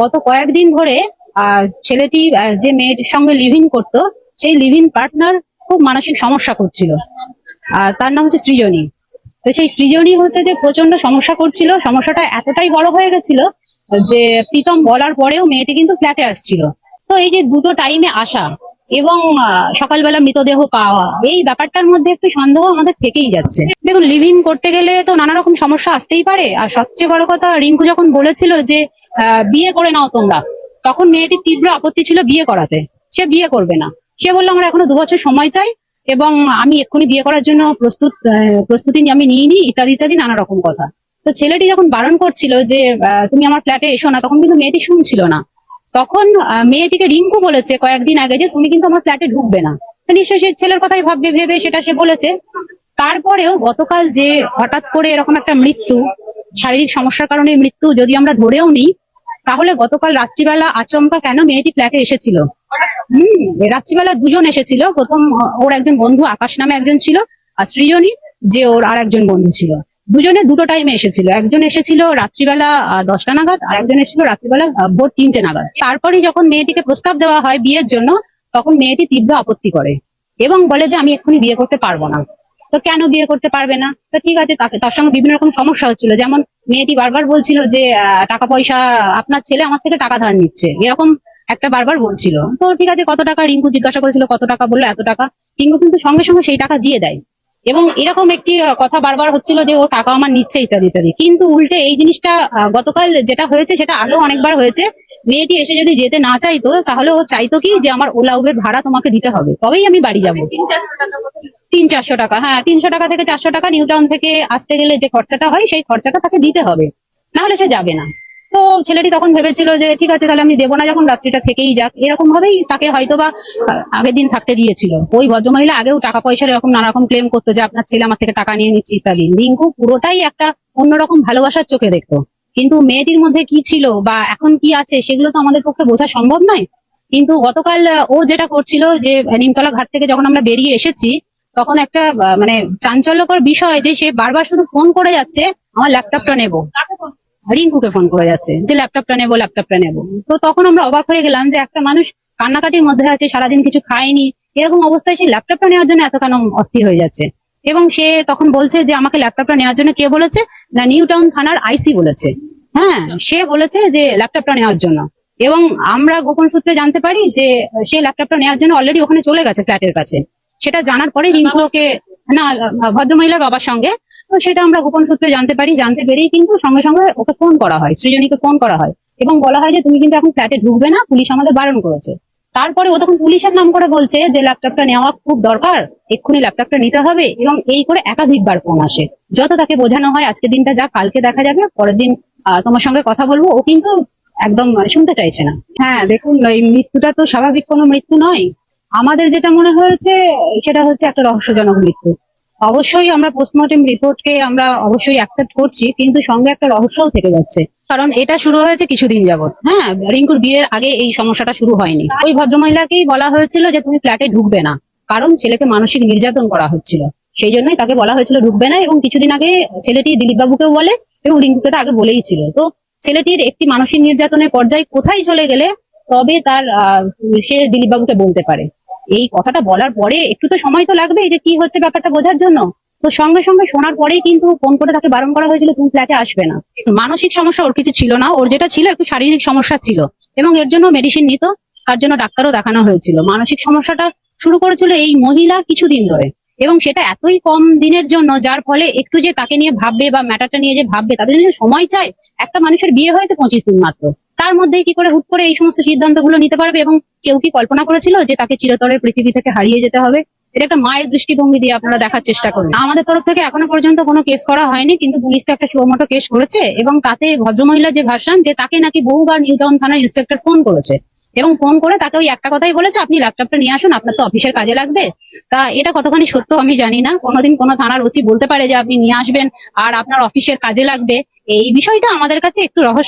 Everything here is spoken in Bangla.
গত কয়েকদিন ধরে ছেলেটি যে মেয়ের সঙ্গে লিভিং করত, সেই লিভিং পার্টনার খুব মানসিক সমস্যা করছিল। তার নাম হচ্ছে সৃজনী। তো সেই সৃজনী হচ্ছে যে প্রচণ্ড সমস্যা করছিল, সমস্যাটা এতটাই বড় হয়ে গেছিল যে প্রীতম বলার পরেও মেয়েটি কিন্তু ফ্ল্যাটে আসছিল। তো এই যে দুটো টাইমে আসা এবং সকালবেলা মৃতদেহ পাওয়া, এই ব্যাপারটার মধ্যে একটু সন্দেহ আমাদের থেকেই যাচ্ছে। দেখুন লিভিং করতে গেলে তো নানা রকম সমস্যা আসতেই পারে। আর সবচেয়ে বড় কথা, রিঙ্কু যখন বলেছিল যে বিয়ে করে নাও তোমরা, তখন মেয়েটির তীব্র আপত্তি ছিল বিয়ে করাতে। সে বিয়ে করবে না। সে বলল, আমরা এখনও দু বছর সময় চাই এবং আমি এক্ষুনি বিয়ে করার জন্য প্রস্তুত প্রস্তুতি আমি নিইনি, ইত্যাদি ইত্যাদি নানা রকম কথা। তো ছেলেটি যখন বারণ করছিল যে তুমি আমার ফ্ল্যাটে এসো না, তখন কিন্তু মেয়েটি শুনছিল না। তখন মেয়েটিকে রিঙ্কু বলেছে কয়েকদিন আগে যে তুমি কিন্তু আমার ফ্ল্যাটে ঢুকবে না। নিশ্চয়ই সে ছেলের কথাই ভাববে, ভেবে সেটা সে বলেছে। তারপরেও গতকাল যে হঠাৎ করে এরকম একটা মৃত্যু, শারীরিক সমস্যার কারণে মৃত্যু যদি আমরা ধরেও নিই, তাহলে গতকাল রাত্রিবেলা আচমকা কেন মেয়েটি ফ্ল্যাটে এসেছিল? হম, রাত্রিবেলা দুজন এসেছিল। প্রথম, ওর একজন বন্ধু আকাশ নামে একজন ছিল, আর সৃজনী, যে ওর আর একজন বন্ধু ছিল। দুজনে দুটো টাইমে এসেছিল। একজন এসেছিল রাত্রিবেলা দশটা নাগাদ, আর একজন এসেছিল রাত্রিবেলা ভোর তিনটে নাগাদ। তারপরে যখন মেয়েটিকে প্রস্তাব দেওয়া হয় বিয়ের জন্য, তখন মেয়েটি তীব্র আপত্তি করে এবং বলে যে, আমি এক্ষুনি বিয়ে করতে পারব না। তো কেন বিয়ে করতে পারবে না? তো ঠিক আছে, তাকে, তার সঙ্গে বিভিন্ন রকম সমস্যা হচ্ছিল। যেমন মেয়েটি বারবার বলছিল যে টাকা পয়সা, আপনার ছেলে আমার থেকে টাকা ধার নিচ্ছে। এরকম একটা বারবার বলছিল। তো ঠিক আছে, কত টাকা? রিঙ্কু জিজ্ঞাসা করেছিল, কত টাকা? বলল, এত টাকা। রিঙ্কু কিন্তু সঙ্গে সঙ্গে সেই টাকা দিয়ে দেয়। এবং এরকম একটি কথা বারবার হচ্ছিল যে ও টাকা আমার নিচ্ছে ইত্যাদি ইত্যাদি। কিন্তু উল্টে এই জিনিসটা গতকাল যেটা হয়েছে সেটা আগেও অনেকবার হয়েছে। মেয়েটি এসে যদি যেতে না চাইতো তাহলে ও চাইতো কি যে আমার ওলা উবের ভাড়া তোমাকে দিতে হবে। তবেই আমি বাড়ি যাব। তিন চারশো টাকা হ্যাঁ তিনশো টাকা থেকে চারশো টাকা নিউ টাউন থেকে আসতে গেলে যে খরচাটা হয় সেই খরচাটা তাকে দিতে হবে। নাহলে সে যাবে না। তো ছেলেটি তখন ভেবেছিল যে, ঠিক আছে, তাহলে আমি দেবো না যখন রাত্রিটা থেকেই যাক। এরকম ভাবেই তাকে হয়তো বা আগের দিন থাকতে দিয়েছিল। ওই ভদ্রমহিলা আগেও টাকা পয়সার এরকম নানা রকম ক্লেম করতো যে, আপনার ছেলে আমার থেকে টাকা নিয়ে নিচ্ছে ইত্যাদি। রিঙ্কু পুরোটাই একটা অন্যরকম ভালোবাসার চোখে দেখতো। কিন্তু মেয়েটির মধ্যে কি ছিল বা এখন কি আছে, সেগুলো তো আমাদের পক্ষে বোঝা সম্ভব নয়। কিন্তু গতকাল ও যেটা করছিল যে, নিমতলা ঘাট থেকে যখন আমরা বেরিয়ে এসেছি, তখন একটা মানে চাঞ্চল্যকর বিষয় যে, সে বারবার শুধু ফোন করে যাচ্ছে, আমার ল্যাপটপটা নেব। রিঙ্কুকে ফোন করে যাচ্ছে। যে ল্যাপটপটা নেব ল্যাপটপটা নেব। তো তখন আমরা অবাক হয়ে গেলাম যে একটা মানুষ কান্নাকাটির মধ্যে আছে, সারাদিন কিছু খায়নি। এরকম অবস্থায় সে ল্যাপটপটা নেওয়ার জন্য এত কেন অস্থির হয়ে যাচ্ছে? এবং সে তখন বলছে যে আমাকে ল্যাপটপটা নেওয়ার জন্য কে বলেছে? না নিউ টাউন থানার আইসি বলেছে। হ্যাঁ সে বলেছে যে ল্যাপটপটা নেওয়ার জন্য। এবং আমরা গোপন সূত্রে জানতে পারি যে সে ল্যাপটপটা নেওয়ার জন্য অলরেডি ওখানে চলে গেছে ফ্ল্যাটের কাছে। সেটা জানার পরে রিঙ্কু ওকে না, ভদ্রমহিলার বাবার সঙ্গে তো সেটা আমরা গোপন সূত্রে জানতে পারি, জানতে পেরেই কিন্তু সঙ্গে সঙ্গে ওকে ফোন করা হয়, সৃজনীকে ফোন করা হয় এবং বলা হয় যে তুমি কিন্তু এখন ফ্ল্যাটে ঢুকবে না, পুলিশ আমাদের বারণ করেছে। তারপরে ও তখন পুলিশের নাম করে বলছে যে ল্যাপটপটা নেওয়া খুব দরকার, এক্ষুনি ল্যাপটপটা নিতে হবে এবং এই করে একাধিকবার ফোন আসে। যত তাকে বোঝানো হয় আজকে দিনটা যা, কালকে দেখা যাবে, পরের দিন তোমার সঙ্গে কথা বলব, ও কিন্তু একদম শুনতে চাইছে না। হ্যাঁ দেখুন, এই মৃত্যুটা তো স্বাভাবিক কোনো মৃত্যু নয়। আমাদের যেটা মনে হয়েছে, সেটা হচ্ছে একটা রহস্যজনক মৃত্যু। অবশ্যই আমরা পোস্টমর্টেম রিপোর্টকে আমরা অবশ্যই অ্যাকসেপ্ট করছি, কিন্তু সঙ্গে একটা রহস্যও থেকে যাচ্ছে। কারণ এটা শুরু হয়েছে কিছুদিন যাবত হ্যাঁ রিঙ্কুর বিয়ের আগে এই সমস্যাটা শুরু হয়নি। ওই ভদ্রমহিলাকেই বলা হয়েছিল যে তুমি ফ্ল্যাটে ঢুকবে না। কারণ ছেলেকে মানসিক নির্যাতন করা হচ্ছিল। সেই জন্যই তাকে বলা হয়েছিল ঢুকবে না এবং কিছুদিন আগে ছেলেটি দিলীপ বাবুকেও বলে এবং রিঙ্কুকে তো আগে বলেই ছিল। তো ছেলেটির একটি মানসিক নির্যাতনের পর্যায়ে কোথায় চলে গেলে তবে তার সে দিলীপ বাবুকে বলতে পারে। এই কথাটা বলার পরে একটু তো সময় তো লাগবে যে কি হচ্ছে ব্যাপারটা বোঝার জন্য। তো সঙ্গে সঙ্গে শোনার পরেই কিন্তু ফোন করে তাকে বারণ করা হয়েছিল তুমি ফ্ল্যাটে আসবে না। মানসিক সমস্যা ওর কিছু ছিল না, ওর যেটা ছিল একটু শারীরিক সমস্যা ছিল। এবং এর জন্য মেডিসিন নিত, তার জন্য ডাক্তারও দেখানো হয়েছিল। মানসিক সমস্যাটা শুরু করেছিল এই মহিলা কিছুদিন ধরে। এবং সেটা এতই কম দিনের জন্য, যার ফলে একটু যে তাকে নিয়ে ভাববে বা ম্যাটারটা নিয়ে যে ভাববে, তাদের জন্য সময় চায়, একটা মানুষের বিয়ে হয়েছে পঁচিশ দিন মাত্র। তার মধ্যে কি করে হুট করে এই সমস্ত সিদ্ধান্তগুলো নিতে পারবে এবং কেউ কি কল্পনা করেছিল যে তাকে চিরতরের পৃথিবী থেকে হারিয়ে যেতে হবে? এটা একটা মায়ের দৃষ্টিভঙ্গি দিয়ে আপনারা দেখার চেষ্টা করুন। আমাদের তরফ থেকে এখনও পর্যন্ত কোনো কেস করা হয়নি, কিন্তু পুলিশ তো একটা সুমোটো কেস করেছে এবং তাতে ভদ্রমহিলার যে ভার্সন, যে তাকে নাকি বহুবার নিউ টাউন থানার ইন্সপেক্টর ফোন করেছে এবং ফোন করে তাকে ওই একটা কথাই বলেছে, আপনি ল্যাপটপটা নিয়ে আসুন, আপনার তো অফিসের কাজে লাগবে। তা এটা কতখানি সত্য আমি জানি না। কোনোদিন কোনো থানার ওসি বলতে পারে যে আপনি নিয়ে আসবেন আর আপনার অফিসের কাজে লাগবে। এই বিষয়টা আমাদের কাছে একটু রহস্য